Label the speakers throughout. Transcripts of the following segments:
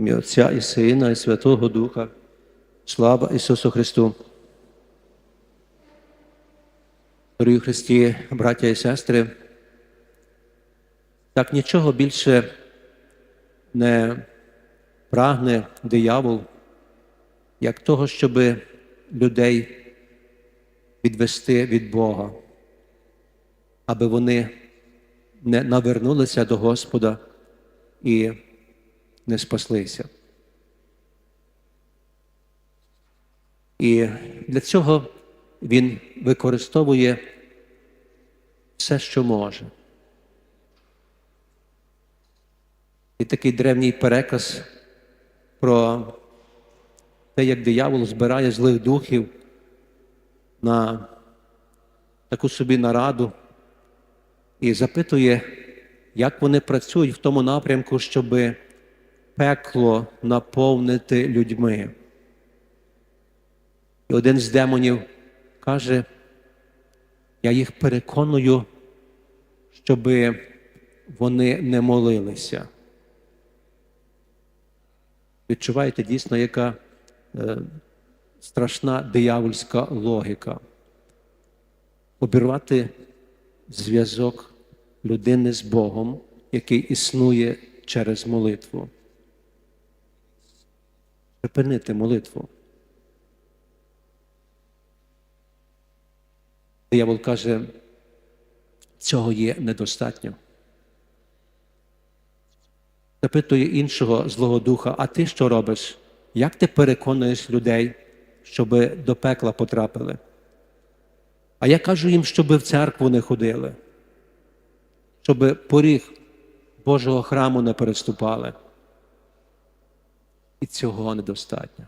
Speaker 1: ім'я Отця і Сина, і Святого Духа. Слава Ісусу Христу. Дорогі Христі, браття і сестри, так нічого більше не прагне диявол, як того, щоб людей відвести від Бога, аби вони не навернулися до Господа і не спаслися. І для цього він використовує все, що може. І такий древній переказ про те, як диявол збирає злих духів на таку собі нараду і запитує, як вони працюють в тому напрямку, щоб пекло наповнити людьми. І один з демонів каже, я їх переконую, щоб вони не молилися. Відчуваєте дійсно, яка е, страшна диявольська логіка. Обірвати зв'язок людини з Богом, який існує через молитву. Припинити молитву. Диявол каже, цього є недостатньо. Запитує іншого Злого Духа, а ти що робиш? Як ти переконуєш людей, щоб до пекла потрапили? А я кажу їм, щоб в церкву не ходили, щоб поріг Божого храму не переступали. І цього недостатньо.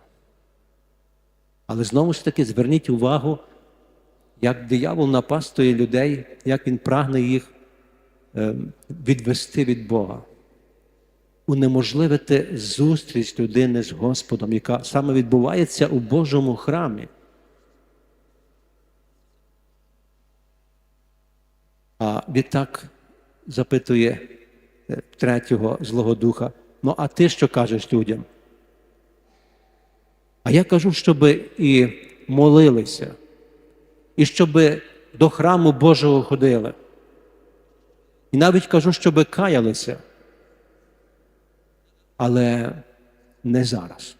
Speaker 1: Але знову ж таки зверніть увагу, як диявол напастує людей, як він прагне їх е, відвести від Бога, унеможливити зустріч людини з Господом, яка саме відбувається у Божому храмі. А відтак запитує е, третього Злого Духа: ну, а ти що кажеш людям? А я кажу, щоб і молилися, і щоб до храму Божого ходили. І навіть кажу, щоб каялися. Але не зараз.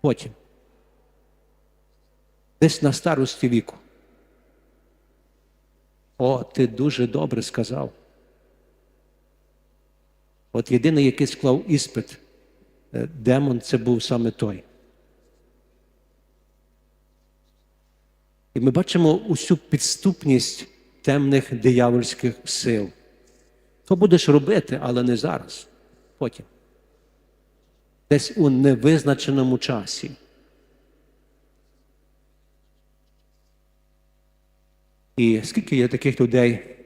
Speaker 1: Потім. Десь на старості віку. О, ти дуже добре сказав. От єдиний, який склав іспит, е, демон це був саме той. І ми бачимо усю підступність темних диявольських сил. То будеш робити, але не зараз. Потім. Десь у невизначеному часі. І скільки є таких людей,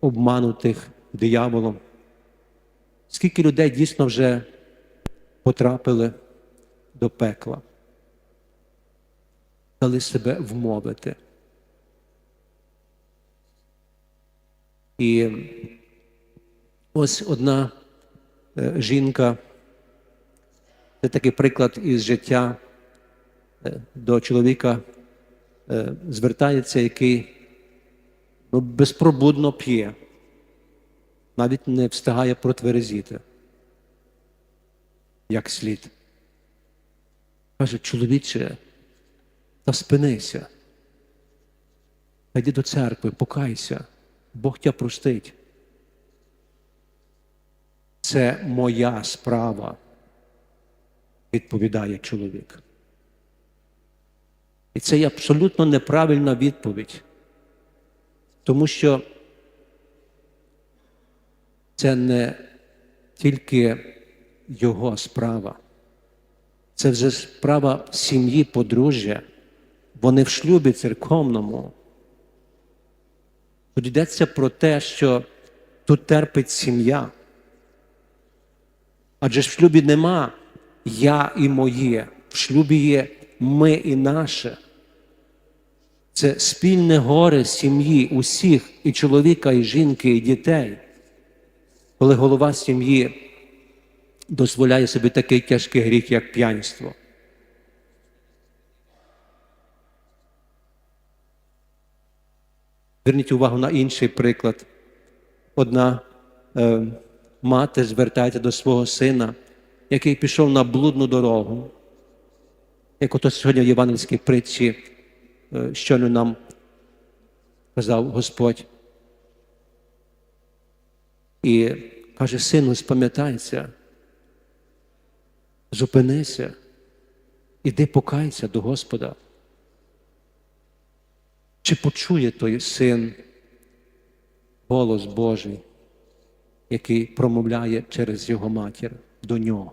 Speaker 1: обманутих дияволом? Скільки людей дійсно вже потрапили до пекла? Дали себе вмовити. І ось одна е, жінка, це такий приклад із життя е, до чоловіка е, звертається, який ну, безпробудно п'є, навіть не встигає протверезіти, як слід. Каже, чоловіче, та спинися. Йди до церкви, покайся, Бог тебе простить. Це моя справа, відповідає чоловік. І це є абсолютно неправильна відповідь, тому що це не тільки його справа, це вже справа сім'ї, подружжя. Вони в шлюбі церковному. Тут йдеться про те, що тут терпить сім'я. Адже в шлюбі нема я і моє, в шлюбі є ми і наше. Це спільне горе сім'ї усіх, і чоловіка, і жінки, і дітей. Коли голова сім'ї дозволяє собі такий тяжкий гріх, як п'янство. Зверніть увагу на інший приклад. Одна е, мати звертається до свого сина, який пішов на блудну дорогу. Як ото сьогодні в євангельській притчі, е, щойно нам казав Господь. І каже, сину, спам'ятайся, зупинися, іди покайся до Господа. Чи почує той син голос Божий, який промовляє через його матір до нього?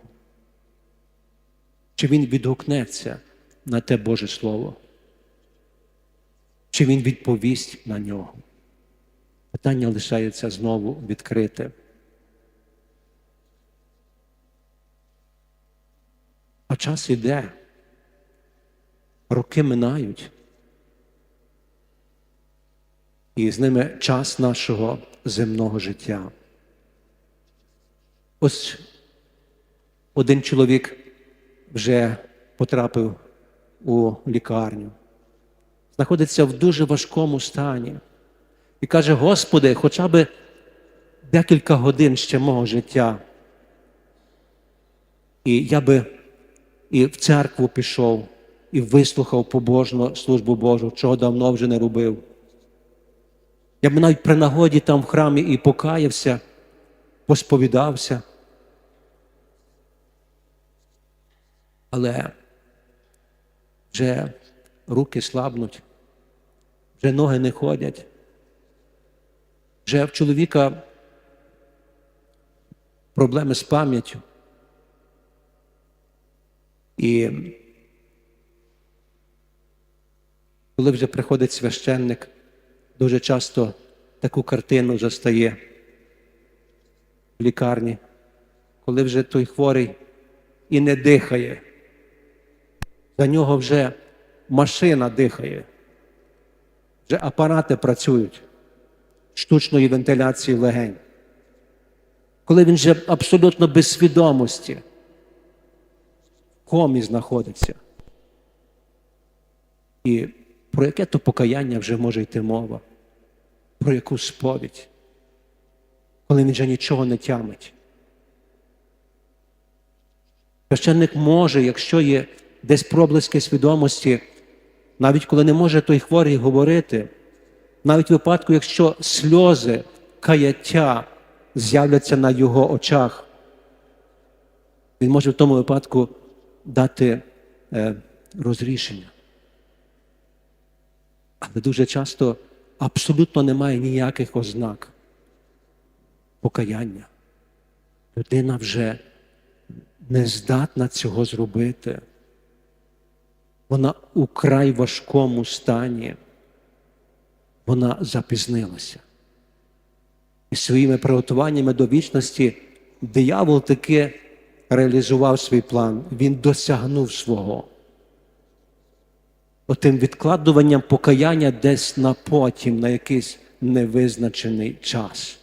Speaker 1: Чи він відгукнеться на те Боже Слово? Чи він відповість на нього? Питання лишається знову відкрите. А час іде, роки минають. І з ними час нашого земного життя. Ось один чоловік вже потрапив у лікарню, знаходиться в дуже важкому стані і каже: Господи, хоча б декілька годин ще мого життя. І я би і в церкву пішов, і вислухав побожну службу Божу, чого давно вже не робив. Я б навіть при нагоді там в храмі і покаявся, посповідався. Але вже руки слабнуть, вже ноги не ходять. Вже в чоловіка проблеми з пам'яттю. І коли вже приходить священник, дуже часто таку картину застає в лікарні, коли вже той хворий і не дихає. За нього вже машина дихає, вже апарати працюють штучної вентиляції легень. Коли він вже абсолютно без свідомості, в комі знаходиться. І про яке то покаяння вже може йти мова? Про яку сповідь, коли він вже нічого не тямить. Священник може, якщо є десь проблиски свідомості, навіть коли не може той хворий говорити, навіть в випадку, якщо сльози каяття з'являться на його очах, він може в тому випадку дати е, розрішення. Але дуже часто абсолютно немає ніяких ознак покаяння. Людина вже не здатна цього зробити. Вона у край важкому стані. Вона запізнилася. І своїми приготуваннями до вічності диявол таки реалізував свій план, він досягнув свого. Отим відкладуванням покаяння десь на потім, на якийсь невизначений час.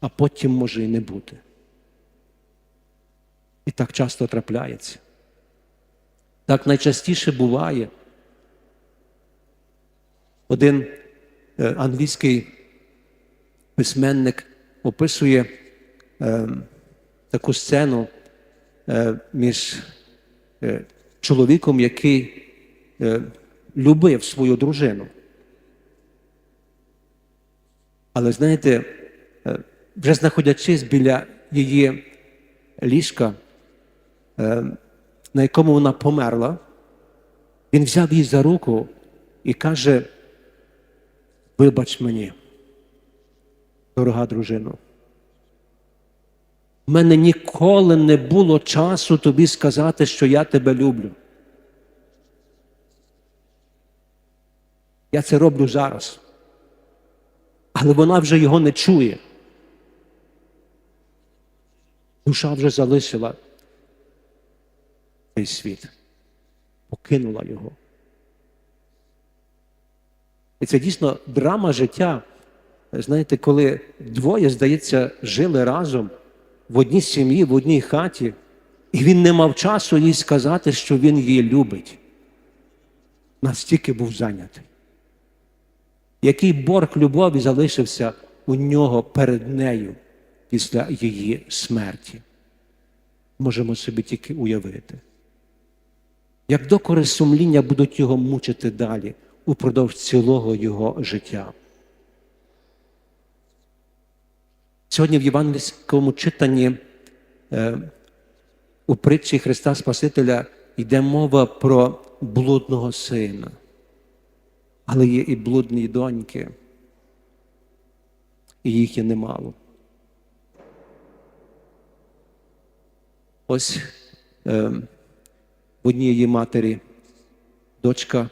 Speaker 1: А потім може і не бути. І так часто трапляється. Так найчастіше буває. Один е, англійський письменник описує е, таку сцену е, між е, чоловіком, який е, любив свою дружину. Але знаєте, е, вже знаходячись біля її ліжка, е, на якому вона померла, він взяв її за руку і каже: Вибач мені, дорога дружино. У мене ніколи не було часу тобі сказати, що я тебе люблю. Я це роблю зараз. Але вона вже його не чує. Душа вже залишила цей світ, покинула його. І це дійсно драма життя. Знаєте, коли двоє, здається, жили разом, в одній сім'ї, в одній хаті, і він не мав часу їй сказати, що він її любить. Настільки був зайнятий. Який борг любові залишився у нього перед нею після її смерті? Можемо собі тільки уявити. Як докори сумління будуть його мучити далі упродовж цілого його життя. Сьогодні в євангельському читанні е, у притчі Христа Спасителя йде мова про блудного сина, але є і блудні доньки, і їх є немало. Ось е, в однієї матері дочка,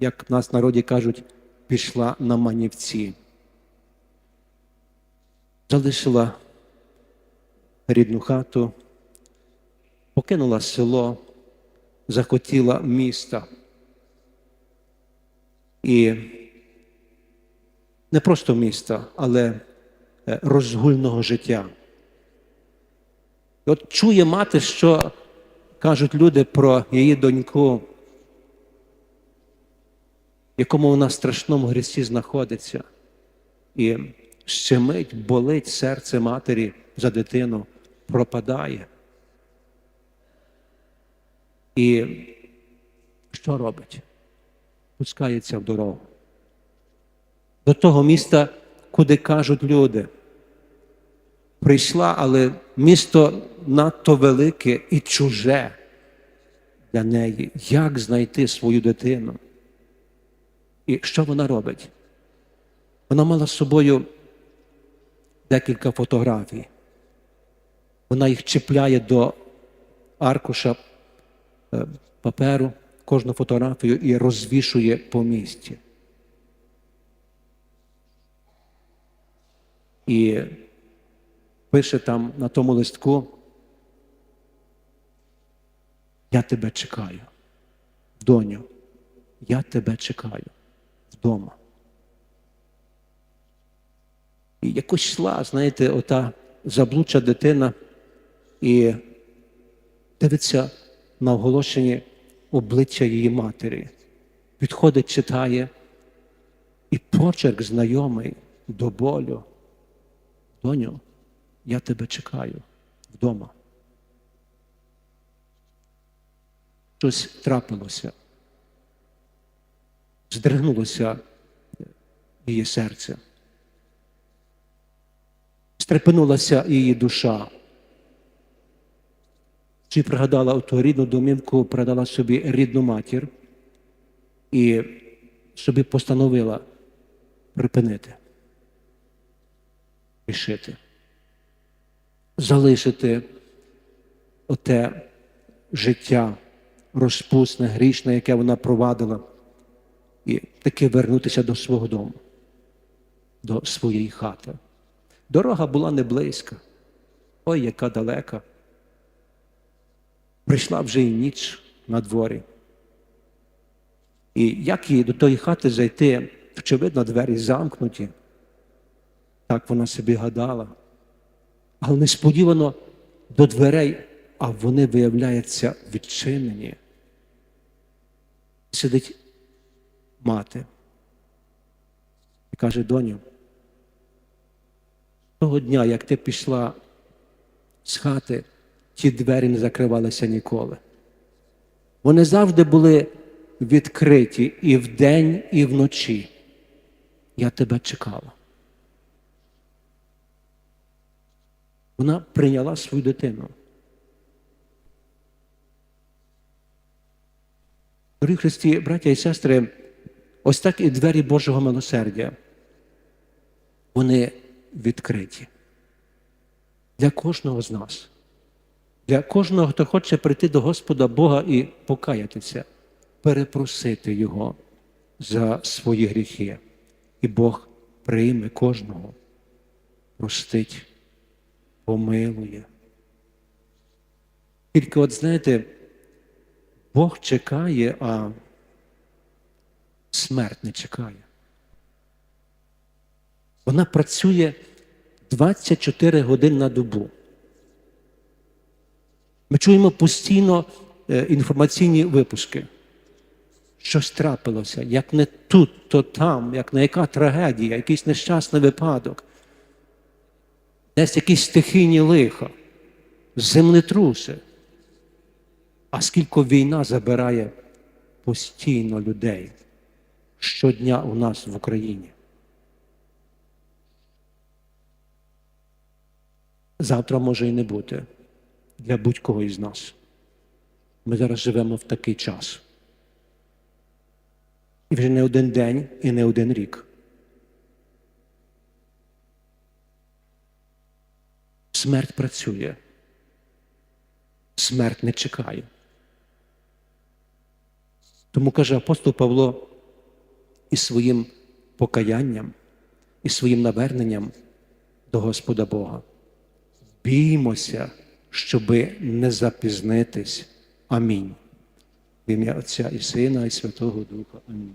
Speaker 1: як в нас в народі кажуть, пішла на манівці залишила рідну хату, покинула село, захотіла міста. І не просто міста, але е, розгульного життя. І от чує мати, що кажуть люди про її доньку, в якому вона в страшному грісі знаходиться. І щемить, болить серце матері за дитину, пропадає. І що робить? Пускається в дорогу. До того міста, куди кажуть люди. Прийшла, але місто надто велике і чуже для неї. Як знайти свою дитину? І що вона робить? Вона мала з собою декілька фотографій. Вона їх чіпляє до аркуша е, паперу, кожну фотографію і розвішує по місті. І пише там на тому листку, я тебе чекаю, доню, я тебе чекаю вдома. І якось йшла, знаєте, ота заблуча дитина і дивиться на оголошенні обличчя її матері. Підходить, читає, і почерк знайомий до болю. Доню, я тебе чекаю вдома. Щось трапилося. Здригнулося її серце стрепенулася її душа. Чи пригадала ту рідну домівку, пригадала собі рідну матір і собі постановила припинити, рішити, залишити оте життя розпусне, грішне, яке вона провадила, і таки вернутися до свого дому, до своєї хати. Дорога була не близька. Ой, яка далека. Прийшла вже і ніч на дворі. І як їй до тої хати зайти, очевидно, двері замкнуті. Так вона собі гадала. Але несподівано до дверей, а вони, виявляються, відчинені. Сидить мати і каже, доню, того дня, як ти пішла з хати, ті двері не закривалися ніколи. Вони завжди були відкриті і вдень, і вночі. Я тебе чекала. Вона прийняла свою дитину. Дорогі Христі, браття і сестри, ось так і двері Божого милосердя. Вони відкриті. Для кожного з нас, для кожного, хто хоче прийти до Господа Бога і покаятися, перепросити Його за свої гріхи. І Бог прийме кожного, простить, помилує. Тільки, от знаєте, Бог чекає, а смерть не чекає. Вона працює 24 години на добу. Ми чуємо постійно е, інформаційні випуски. Щось трапилося, як не тут, то там, як не яка трагедія, якийсь нещасний випадок, десь якісь стихійні лиха, землетруси. А скільки війна забирає постійно людей щодня у нас в Україні. Завтра може і не бути для будь-кого із нас. Ми зараз живемо в такий час. І вже не один день і не один рік. Смерть працює. Смерть не чекає. Тому каже апостол Павло із своїм покаянням, і своїм наверненням до Господа Бога. Біймося, щоби не запізнитись. Амінь. В ім'я Отця і Сина, і Святого Духа. Амінь.